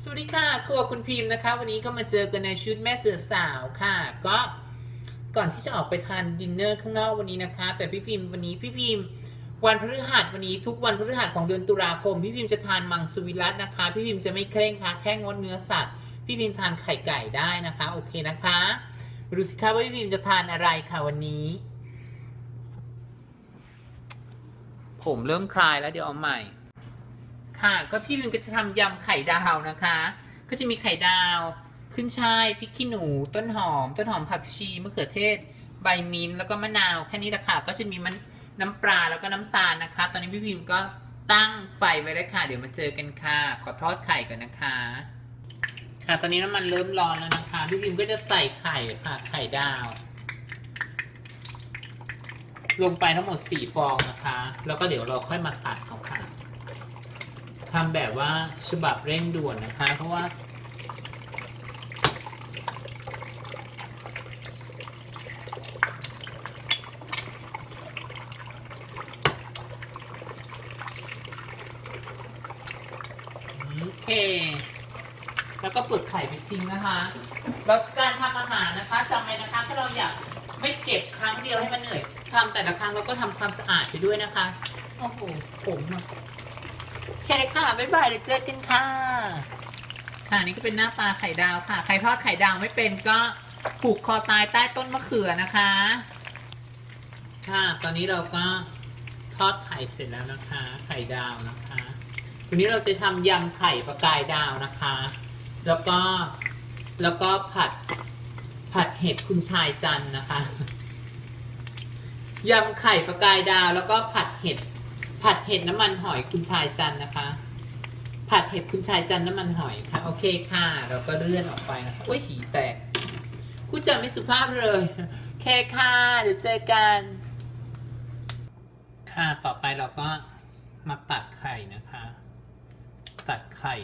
สวัสดีค่ะครัวคุณพิมพ์นะคะ วันนี้ก็มาเจอกันในชุดแม่เสือสาวค่ะ ก็ก่อนที่จะออกไปทานดินเนอร์ข้างนอกวันนี้นะคะ แต่พี่พิมพ์วันนี้พี่พิมพ์ วันพฤหัสวันนี้ทุกวันพฤหัสของเดือนตุลาคม พี่พิมพ์จะทานมังสวิรัตนะคะ พี่พิมพ์จะไม่เคร่งค่ะแค่งดเนื้อสัตว์ พี่พิมพ์ทานไข่ไก่ได้นะคะโอเคนะคะมาดูสิคะว่าพี่พิมพ์จะทานอะไรค่ะวันนี้ ผมเริ่มคลายแล้วเดี๋ยวเอาใหม่ ค่ะ ก็พี่พิมก็จะทำยำไข่ดาวนะคะ ก็จะมีไข่ดาว ขึ้นช่ายพริกขี้หนู ต้นหอม ต้นหอมผักชีมะเขือเทศ ใบมิ้นท์แล้วก็มะนาวแค่นี้แหละค่ะ ก็จะมีมันน้ำปลาแล้วก็น้ำตาลนะคะ ตอนนี้พี่พิมก็ตั้งไฟไว้แล้วค่ะ เดี๋ยวมาเจอกันค่ะ ขอทอดไข่ก่อนนะคะ ค่ะ ตอนนี้น้ำมันเริ่มร้อนแล้วนะคะ พี่พิมก็จะใส่ไข่ค่ะ ไข่ดาว ลงไปทั้งหมด 4 ฟองนะคะ แล้วก็เดี๋ยวเราค่อยมาตัดเอาค่ะ ทำแบบว่าฉบับเร่งด่วนนะคะ เพราะว่าโอเค แล้วก็เปิดไข่ไปทิ้งนะคะ แล้วการทำอาหารนะคะจำไว้นะคะถ้าเราอยากไม่เก็บครั้งเดียวให้มันเหนื่อยทำแต่ละครั้งเราก็ทำความสะอาดไปด้วยนะคะ โอ้โหผมอะ โอเคค่ะ บ๊ายบายเดี๋ยวเจอกันค่ะ ค่ะนี่ก็เป็นหน้าตาไข่ดาวค่ะ ใครทอดไข่ดาวไม่เป็นก็ผูกคอตายใต้ต้นมะเขือนะคะ ค่ะ ตอนนี้เราก็ทอดไข่เสร็จแล้วนะคะ ไข่ดาวนะคะ วันนี้เราจะทำยำไข่ประกายดาวนะคะ แล้วก็แล้วก็ผัดผัดเห็ดคุณชายจันทร์นะคะยำไข่ประกายดาวแล้วก็ผัดเห็ด ผัดเห็ดน้ำมันหอยคุณชายจันทร์นะคะ ผัดเห็ดคุณชายจันทร์น้ำมันหอยค่ะ โอเคค่ะ เราก็เลื่อนออกไปนะคะโอ้ยหีแตกพูดจาไม่สุภาพเลยโอเคค่ะเดี๋ยวเจอกัน ค่ะต่อไปเราก็มาตัดไข่นะคะ ตัดไข่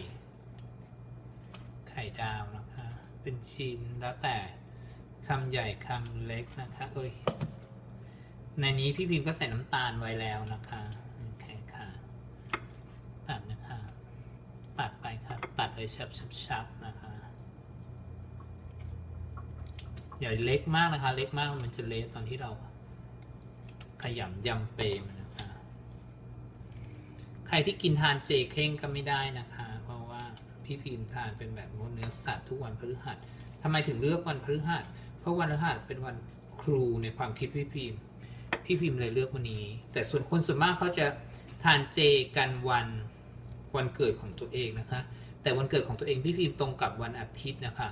ไข่ดาวนะคะ เป็นชิ้นแล้วแต่คำใหญ่คำเล็กนะคะ เอ้ยในนี้พี่พิมพ์ก็ใส่น้ำตาลไว้แล้วนะคะโอเคค่ะ ตัดนะคะ ตัดไปค่ะ ตัดเลยชับชับชับนะคะอย่าเล็กมากนะคะ เล็กมากมันจะเละตอนที่เราขยำยำเปรมันนะคะ ใครที่กินทานเจเคร่งก็ไม่ได้นะคะ เพราะว่าพี่พิมทานเป็นแบบงดเนื้อสัตว์ทุกวันพฤหัสทำไมถึงเลือกวันพฤหัส เพราะวันพฤหัสเป็นวันครูในความคิดพี่พิมพี่พิมเลยเลือกวันนี้ แต่ส่วนคนส่วนมากเขาจะทานเจกันวัน วันเกิดของตัวเองนะคะ แต่วันเกิดของตัวเองพี่พิมพ์ตรงกับวันอาทิตย์นะคะ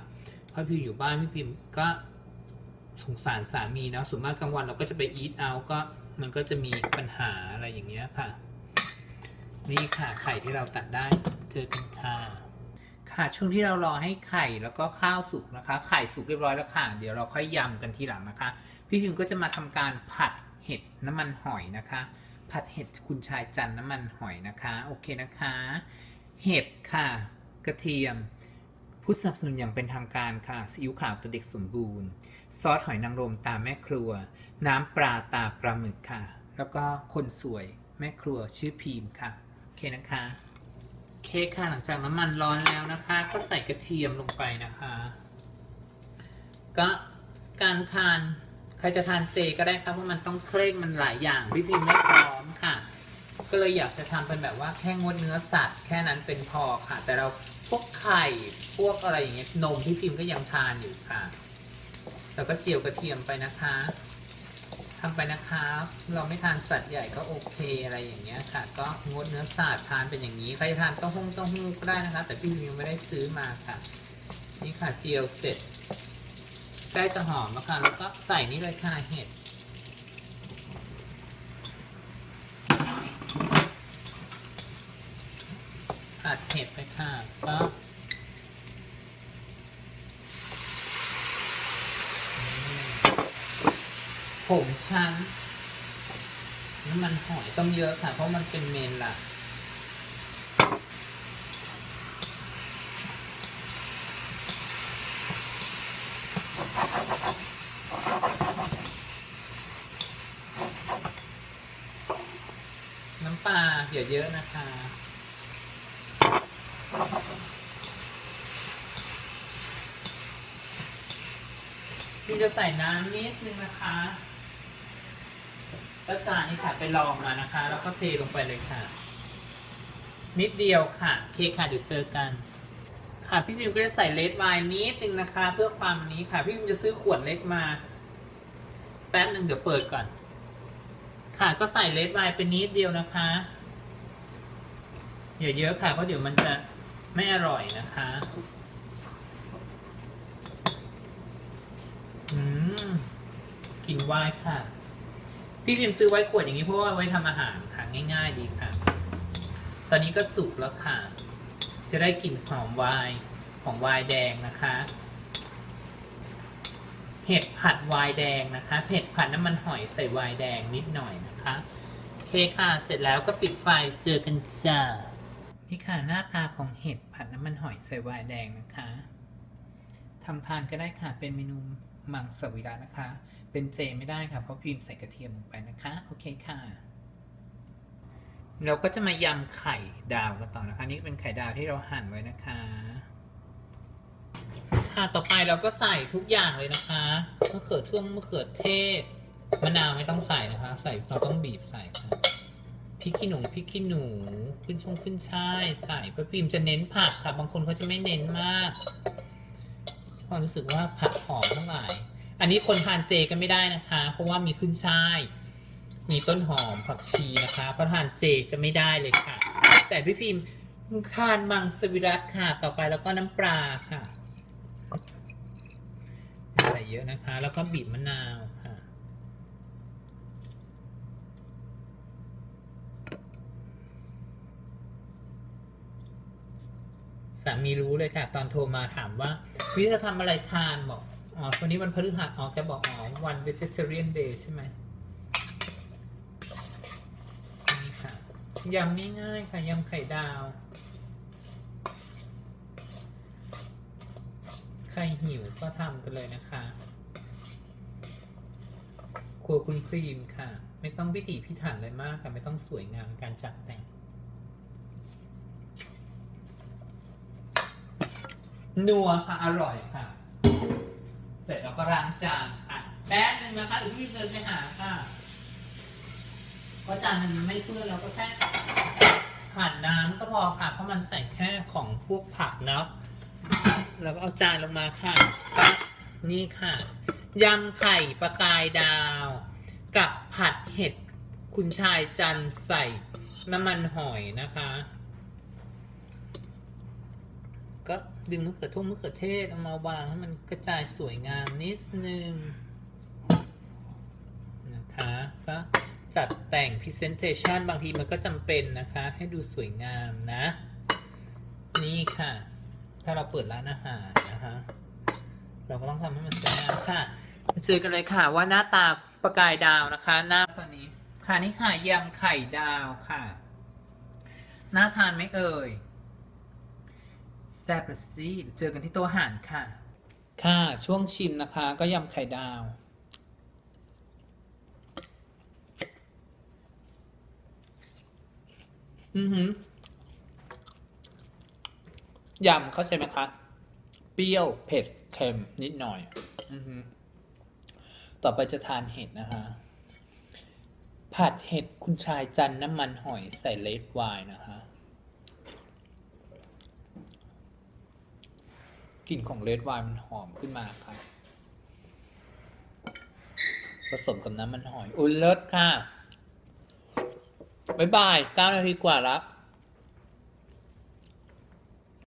พราะพี่พิมพ์อยู่บ้านพี่พิมพ์ก็สงสารสามีนะส่วนมากกลางวันเราก็จะไปอีทเอาก็มันก็จะมีปัญหาอะไรอย่างเงี้ยค่ะ นี่ค่ะไข่ที่เราตัดได้เจอกันค่ะค่ะช่วงที่เรารอให้ไข่แล้วก็ข้าวสุกนะคะ ไข่สุกเรียบร้อยแล้วค่ะ เดี๋ยวเราค่อยยำกันทีหลังนะคะ พี่พิมก็จะมาทำการผัดเห็ดน้ำมันหอยนะคะ ผัดเห็ดคุณชายจันน้ำมันหอยนะคะ โอเคนะคะ เห็ดค่ะ กระเทียมผู้สนับสนุนอย่างเป็นทางการค่ะซีอิ๊วขาวตัวเด็กสมบูรณ์ ซอสหอยนางรมตาแม่ครัว น้ำปลาตาปลาหมึกค่ะ แล้วก็คนสวยแม่ครัวชื่อพีมค่ะ โอเคนะคะโอเคค่ะหลังจากน้ำมันร้อนแล้วนะคะ ก็ใส่กระเทียมลงไปนะคะ ก็การทานใครจะทานเจก็ได้ครับเพราะมันต้องเคร่งมันหลายอย่างพี่พิมไม่พอ ก็เลยอยากจะทำเป็นแบบว่าแค่งดเนื้อสัตว์แค่นั้นเป็นพอค่ะ แต่เราพวกไข่พวกอะไรอย่างเงี้ยนมพี่พิมพ์ก็ยังทานอยู่ค่ะ แล้วก็เจียวกระเทียมไปนะคะทำไปนะครับเราไม่ทานสัตว์ใหญ่ก็โอเคอะไรอย่างเงี้ยค่ะ ก็งดเนื้อสัตว์ทานเป็นอย่างนี้ใครทานต้าหู้เต้าหู้ก็ได้นะคะ แต่พี่พิมยังไม่ได้ซื้อมาค่ะ นี่ค่ะเจียวเสร็จใกล้จะหอมแล้วค่ะแล้วก็ใส่นี่เลยค่ะเห็ด ผัดเห็ดไปค่ะก็ผมชั้นน้ำมันหอยต้องเยอะค่ะ เพราะมันเป็นเมนหลักน้ำปลาอย่าเยอะนะคะ พี่จะใส่น้ำนิดนึงนะคะแล้วจานนี้ค่ะไปลองมานะคะ แล้วก็เทลงไปเลยค่ะ นิดเดียวค่ะ เคค่ะเดี๋ยวเจอกัน ค่ะพี่พิมก็จะใส่เลดไวน์นิดนึงนะคะ เพื่อความนี้ค่ะ พี่พิมจะซื้อขวดเล็กมา แป๊บหนึ่งเดี๋ยวเปิดก่อน ค่ะก็ใส่เลดไวน์ไปนิดเดียวนะคะอย่าเยอะค่ะเพราะเดี๋ยวมันจะ ไม่อร่อยนะคะอืมกินไวน์ค่ะ พี่พิมซื้อไว้ขวดอย่างนี้เพราะว่าไว้ทำอาหารค่ะง่าย ๆ ดีค่ะ ตอนนี้ก็สุกแล้วค่ะ จะได้กลิ่นหอมไวน์ของไวน์แดงนะคะ เห็ดผัดไวน์แดงนะคะ เห็ดผัดน้ำมันหอยใส่ไวน์แดงนิดหน่อยนะคะ โอเคค่ะ เสร็จแล้วก็ปิดไฟเจอกันจ้า นี่ค่ะหน้าตาของเห็ดผัดน้ำมันหอยใส่วน์แดงนะคะทำทานก็ได้ค่ะเป็นเมนูมังสวิรัตนะคะ เป็นเจไม่ได้ค่ะเพราะพิมพ์ใส่กระเทียมลงไปนะคะโอเคค่ะเราก็จะมายำไข่ดาวกันต่อนะคะ นี่เป็นไข่ดาวที่เราหั่นไว้นะคะค่ะต่อไปเราก็ใส่ทุกอย่างเลยนะคะมะเขือทุ่งมะเขือเทศมะนาวไม่ต้องใส่นะคะ ใส่เราต้องบีบใส่ค่ะ ริกขี้หนูพริกขี้หนู ขึ้นช่งขึ้นช่ายใส่พระพิมจะเน้นผักค่ะ บางคนเขาจะไม่เน้นมากความรู้สึกว่าผักหอมทั้งหลาย อันนี้คนทานเจกันไม่ได้นะคะ เพราะว่ามีขึ้นช่าย มีต้นหอมผักชีนะคะเพราะทานเจจะไม่ได้เลยค่ะ แต่พี่พิมพ์ทานมังสวิรัตค่ะ ต่อไปแล้วก็น้ำปลาค่ะ ใส่เยอะนะคะ แล้วก็บีบมะนาวค่ะ สามีรู้เลยค่ะ ตอนโทรมาถามว่า วิจะทำอะไรทานบอกอ๋อวันนี้วันพฤหัสอ๋อแกบอกอ๋อวัน vegetarian day ใช่ไหมนี่ค่ะยำง่ายๆค่ะยำไข่ดาว ใครหิวก็ทำกันเลยนะคะครัวคุณครีมค่ะ ไม่ต้องพิถีพิถันเลยมากค่ะ ไม่ต้องสวยงามการจัดแต่ง นัวค่ะ อร่อยค่ะ เสร็จแล้วก็ล้างจานค่ะแป๊บนึงนะคะเดี๋ยวพี่เดินไปหาค่ะเพราะจานมันไม่เปื้อนเราก็แค่ผ่านน้ำก็พอค่ะเพราะมันใส่แค่ของพวกผักเนาะแล้วก็เอาจานลงมาค่ะ นี่ค่ะยำไข่ปลากายดาว กับผัดเห็ดคุณชายจันใส่น้ำมันหอยนะคะ ก็ ดึงมะเขือทุ่งมะเขือเทศ เอามาวางให้มันกระจายสวยงามนิดนึงนะคะก็จัดแต่ง Presentation บางทีมันก็จำเป็นนะคะ ให้ดูสวยงามนะ นี่ค่ะ ถ้าเราเปิดร้านอาหารนะคะเราก็ต้องทำให้มันสวยงามค่ะมาเจอกันเลยค่ะว่าหน้าตาประกายดาวนะคะ หน้าตอนนี้ค่ะนี่ค่ะยำไข่ดาวค่ะ น่าทานไหมเอ่ย แซ่บละสิเจอกันที่โต๊ะอาหารค่ะ ค่ะช่วงชิมนะคะก็ยำไข่ดาว อือหือยำเข้าใจไหมคะ เปรี้ยวเผ็ดเค็มนิดหน่อย อือหือต่อไปจะทานเห็ดนะคะ ผัดเห็ดคุณชายจันทร์น้ำมันหอยใส่เลดไวน์นะคะ กลิ่นของเลดไวน์มันหอมขึ้นมาครับผสมกับน้ำมันหอย อุ้ยเลิศค่ะ บ๊ายบาย9นาทีกว่าแล้ว